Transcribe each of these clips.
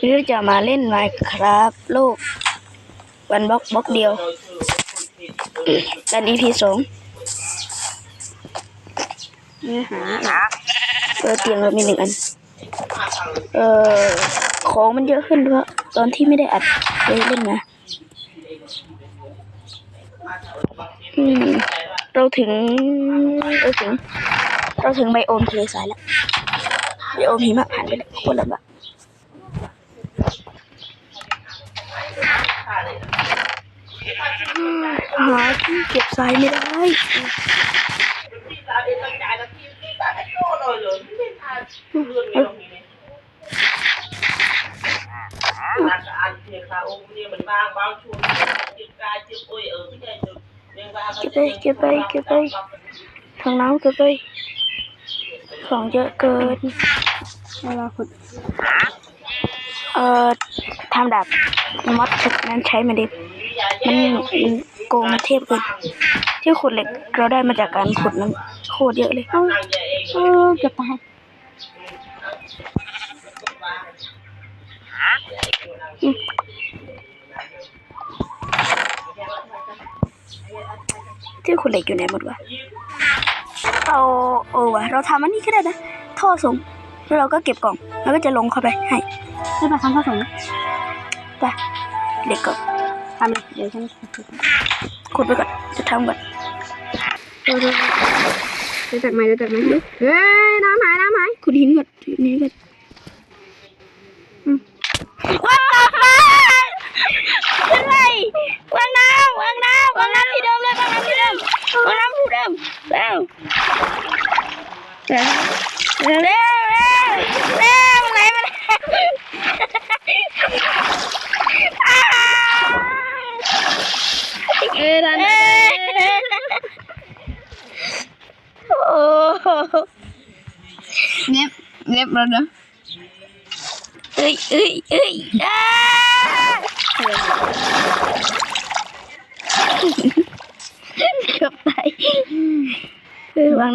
หรือจะมาเล่นไมครับโลกวันบล็อกบล็อกเดียวกัน EP สองเนื้อหาเออเตียงเรามีหนึ่งอัน เออของมันเยอะขึ้นเพราะตอนที่ไม่ได้อัดเลยเล่นนะเราถึง เราถึง เราถึงไบโอมทะเลทรายแล้ว ไบโอมหิมะผ่านไปแล้วโคนลำบากหาที่เก็บทรายไม่ได้นักอ่านเทียคาองค์เนี่ยมันบางบางช่วงจิตกายจิตโอ้ยเออไม่ใช่จุดเรียงว่าเก็บไปเก็บไปเก็บไปทางน้ำเก็บไปของเยอะเกิน เวลาขุด เอ่อทำดาบมอดชุดนั้นใช้ไม่ได้มันมันโกงมันเทพเกินที่ขุดเหล็กเราได้มาจากการขุดนั้นโคตรเยอะเลยเอ้านั่งใหญ่เองเออเกือบตายอืมที่ขุดเหล็กอยู่ไหนหมดวะเอาเออวะเราทำอันนี้ก็ได้นะท่อส่ง แล้วเราก็เก็บกล่อง แล้วก็จะลงเข้าไปให้ให้มาทำข้าวสงไปเด็กก่อนทำเลยเดี๋ยวฉันขุดไปก่อน จะทำก่อนดูดูดูจัดไหมดูจัดไหมเฮ้ยน้ำหายน้ำหายขุดหินก่อนขุดนี้ก่อนว้าวเป็นไรวางน้ำวางน้ำวางน้ำที่เดิมเลยวางน้ำที่เดิมวางน้ำที่เดิมเร็วเร็วเร็วเร็วเร็วไหนมาอ้าว เอ้ยดัน เอ้ยโอ้โหเน็บเน็บแล้วนะเอ้ยเอ้ยเอ้ยอ้าเกือบตายเออวาง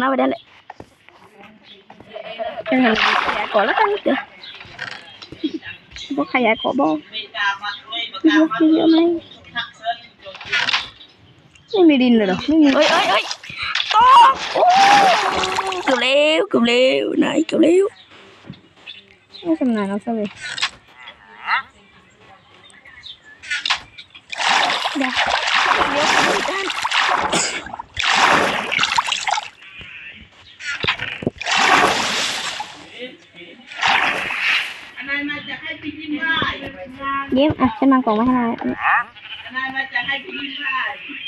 น้ำไว้ได้เลยจะทำขยายก่อนแล้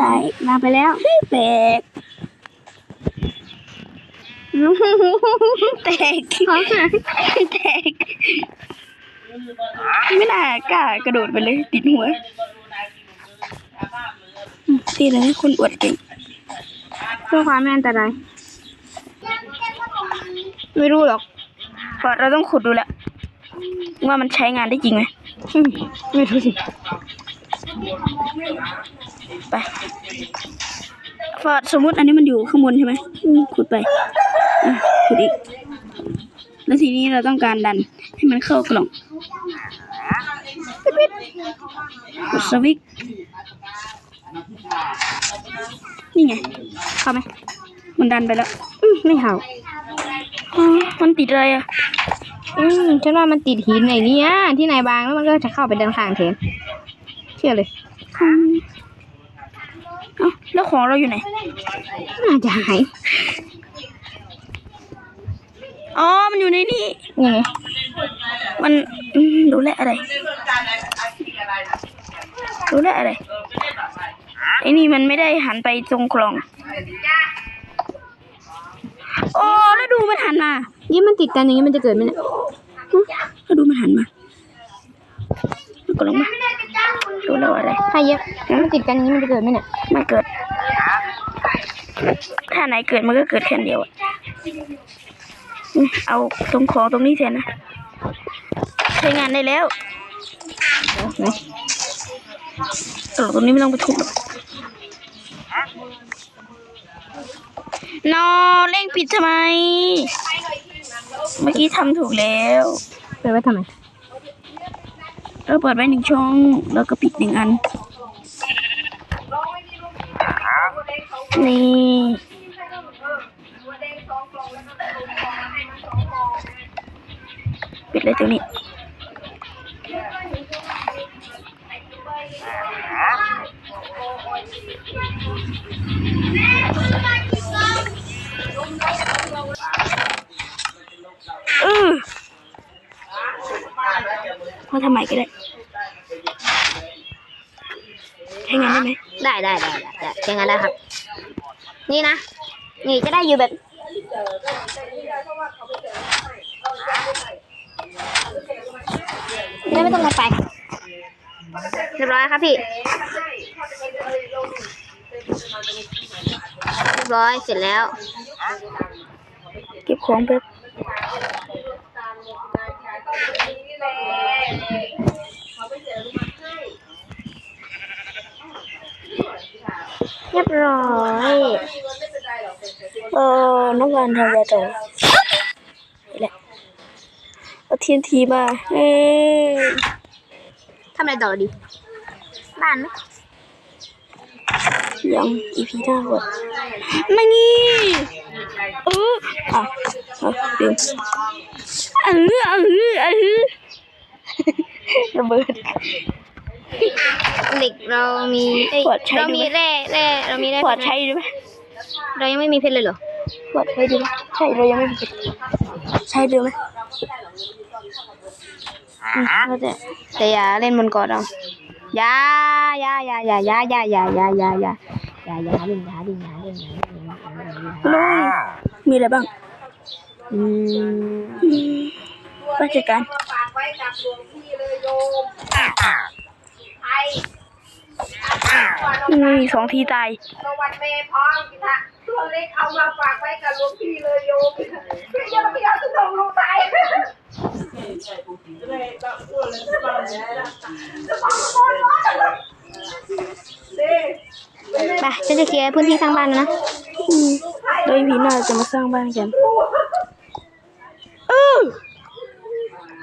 ตายมาไปแล้วแตกแตกแตกไม่น่ากล้ากระโดดไปเลยติดหัวตีเลยนะคนอวดเก่งเพื่อความไม่อันตรายไม่รู้หรอกเพราะเราต้องขุดดูแหละว่ามันใช้งานได้จริงไหมอืมไม่รู้สิ ไปฟอดสมมติอันนี้มันอยู่ข้างบนใช่ไหมขุดไปขุดอีก แล้วทีนี้เราต้องการดันให้มันเข้ากล่องปิดกดสวิตช์นี่ไง เข้าไหมมันดันไปแล้ว อืมไม่เห่ามันติดอะไรอะ อืมฉันว่ามันติดหินไอ้เนี้ยที่ไหนบางแล้วมันก็จะเข้าไปด้านข้างเทนเชื่อเลยอืม เอ้าแล้วของเราอยู่ไหน น่าจะหาย อ๋อ มันอยู่ในนี่ยังไงมันอืมรู้แล้วอะไรรู้แล้วอะไร ไอ้นี่มันไม่ได้หันไปตรงคลอง โอ้แล้วดูมันหันมา นี่มันติดกันอย่างนี้มันจะเกิดไหมเนี่ยก็ดูมันหันมามันก็ลงมาดู แล้วอะไรใครเยอะมันติดกันอย่างนี้มันจะเกิดไหมเนี่ยมันเกิด ถ้าไหนเกิดมันก็เกิดแค่อันเดียวอะอืมเอาตรงคอตรงนี้แทนนะใช้งานได้แล้วไหนตรงตรงนี้ไม่ต้องไปทุบหรอกนอเร่งปิดทำไม เมื่อกี้ทำถูกแล้วเปิดไว้ทำไม เราเปิดไว้หนึ่งช่อง แล้วก็ปิดหนึ่งอัน นี่ปิดเลยตรงนี้เออมาทำไมก็ได้ ใช้งาน ได้ได้ได้ได้ได้ได้ใช้งานได้ครับ นี่นะ นี่จะได้อยู่แบบได้ไม่ต้องกันไป เรียบร้อยครับพี่ เรียบร้อยเสร็จแล้ว เก็บของแป๊บ รียบร้อยเออน้องการทำอะไรต่อนี่แหละเอาทีนทีมาเอ้ยทำอะไรต่อดี บ้านไหมยังอีพีหน้าก่อนมางี้เอออะเอาเดี๋ยวเออเออเออระเบิด เหล็กเรามีเอ้ยขวดใช้เราดูมีไหม แร่แร่เรามีแร่ขวดเพชรไหมใช้ดูไหมเรายังไม่มีเพชรเลยเหรอขวดใช้ดูไหมใช่เรายังไม่มีใช้ดูไหมอืมแล้วแต่แต่อย่าเล่นบนเกาะเราอย่าอย่าอย่าอย่าอย่าอย่าอย่าอย่าอย่าอย่าอย่าอย่าเล่นอย่าเล่นอย่าเล่นอย่าเล่นอย่าเล่นอย่าเล่นลุยมีอะไรบ้างอืมอืมราชการ ฝากไว้กับหลวงพี่เลยโยมสองทีตายสวัสดีพร้อมกิทะตัวเล็กเอามาฝากไว้กับหลวงพี่เลยโยมพี่ยังไม่เอาสุดงลงไทยไปฉันจะเคลียร์พื้นที่สร้างบ้านนะโดยพีน้าจะมาสร้างบ้านกันเออ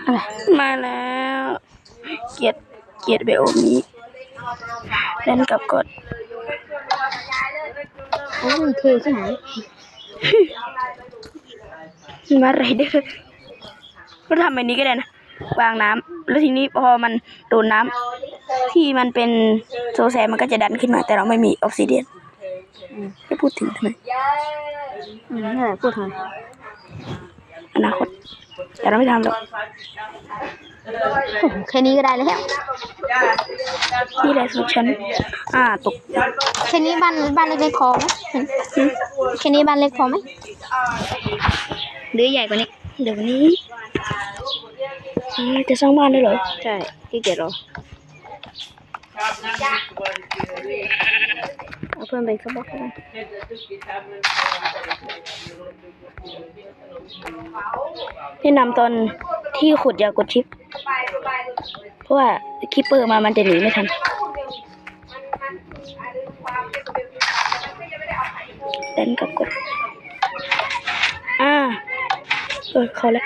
อะไรมาแล้ว เกียด เกลียดเบลนี้เล่นกับกดโอ้ยเท่ใช่ไหมมาไรเด้อก็ทำแบบนี้ก็ได้นะวางน้ำแล้วทีนี้พอมันโดนน้ำที่มันเป็นโซแซมมันก็จะดันขึ้นมา แต่เราไม่มีออกซิเดียนไม่พูดถึงทำไมอืมนี่แหละพูดทำไมอนาคตแต่เราไม่ทำหรอก โอ้โหแค่นี้ก็ได้แล้วนี่แหละสุดฉัน อ่าตก แค่นี้บ้านบ้านเล็กๆพอไหมแค่นี้บ้านเล็กพอไหมหรือใหญ่กว่านี้ เดี๋ยวนี้อืมจะสร้างบ้านได้เหรอ ใช่ที่เกียจรอ เอาเพิ่มไปอีกสักบอกก็ได้แนะนำตอนที่ขุดยากดชิป เพราะว่าคิปเปอร์มามันจะหนีไม่ทันดันกับกดอ่าเออเขาแล้ว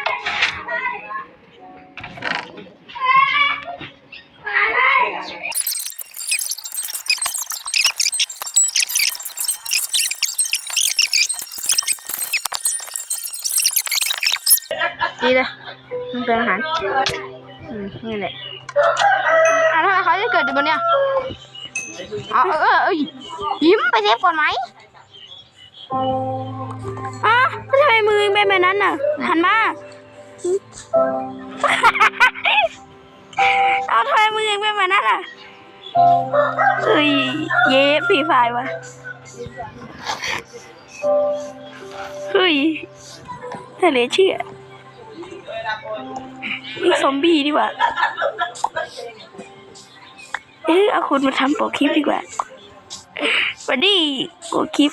ดีเลยมันเป็นอาหารอืมนี่แหละอะทำไมเขาจะเกิดอยู่บนเนี้ยอ๋อเออเออเออยิ้มไปเซฟก่อนไหมอะแล้วทำไมมือเป็นแบบนั้นน่ะ หันมาเอาทำไมมือเป็นแบบนั้นอะเอ้ยเย้ฟรีไฟล์วะเฮ้ยแต่เหลือเชื่อนี่ ซอมบี้ดีกว่า เออเอาคุณมาทำโปรคลิปดีกว่าวันนี้โปรคลิป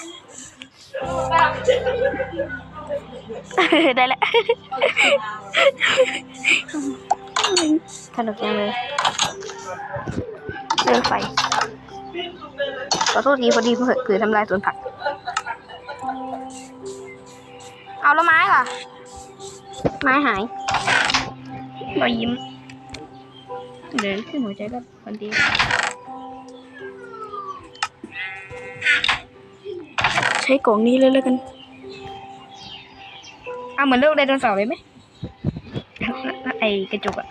ได้แล้วสนุกจังเลยเดินไฟขอโทษทีพอดีเผื่อทำลายสวนผัก เอาแล้วไม้ล่ะ ไม้หาย รอยยิ้มเดินขึ้นหัวใจก็คนดีใช้กล่องนี้เลยแล้วกันเอาเหมือนลูกไดโนเสาร์เลยไหมไอ้กระจุกอะ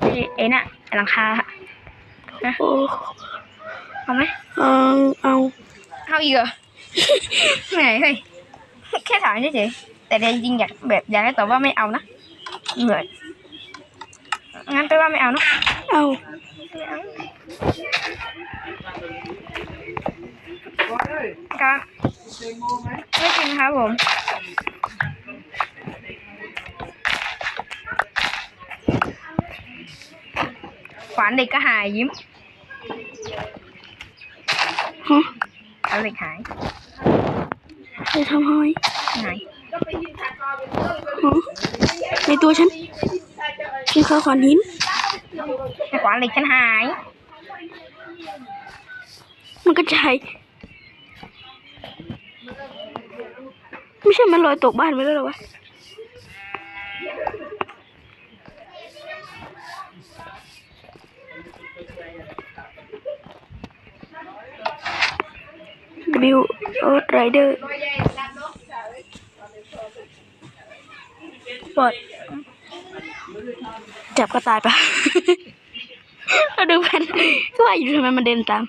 ไอ้ไอ้น่ะไอ้หลังคาอะโอ้เอาไหมเอาเอาเอาอีกเหรอไหนเฮ้ยแค่ถามเฉยๆแต่จริงๆอยากแบบอยากให้ตอบว่าไม่เอานะเหนื่อย งั้นแปลว่าไม่เอาเนอะเอาไม่เอาครับไม่จริงครับผมขวานเด็กก็หายยิ้มฮะขวานเด็กหายจะทำให้หายฮะในตัวฉัน ฉันเข้าขวานหินแต่ขวานเหล็กฉันหาย มันกระจายไม่ใช่มันลอยตกบ้านไปแล้วเหรอวะ W O Rider ปลด จับก็ตายปะเราดูมันก็ว่าอยู่ทำไมมันเดินตาม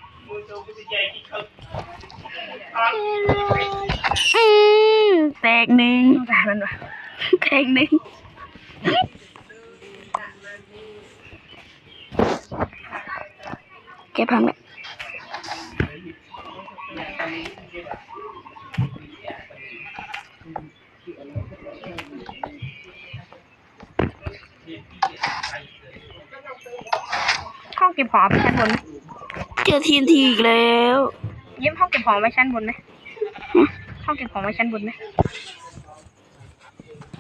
อืมแตกหนึ่งตายมันวะแตกหนึ่งแกพังเนี่ย เก็บของเอาไปชั้นบนไหมเจอทีนทีอีกแล้ว ยิ้มห้องเก็บของไว้ชั้นบนไหมห้องเก็บของไว้ชั้นบนไหม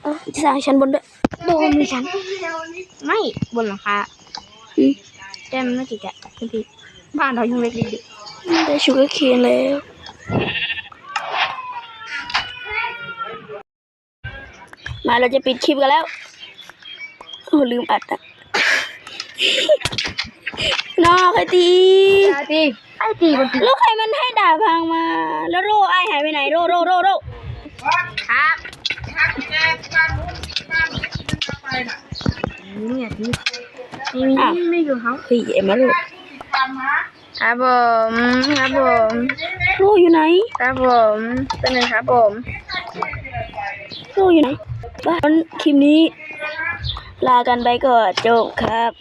เออจะสร้างชั้นบนด้วยบนมีชั้นไม่บนหลังคาอืมแต่มันไม่กี่แกะคุณพี่บ้านเรายังเล็กๆอยู่ได้ชูเกอร์เคนแล้วมาเราจะปิดคลิปกันแล้วโอ้ลืมอัดอะ นอกไอตีตีไอ้ตีคนตีแล้วใครมันให้ด่าพังมา แล้วโรไอายหายไปไหนโรโรโรโรครับเนี่ยตีไม่มีไม่อยู่เขาเฮ้ยเอ็มมาโรครับผมครับผมโรอยู่ไหนครับผมเป็นหนึ่งครับผมโรอยู่ไหนบ้านคลิปนี้ ลากันไปก่อนจบครับ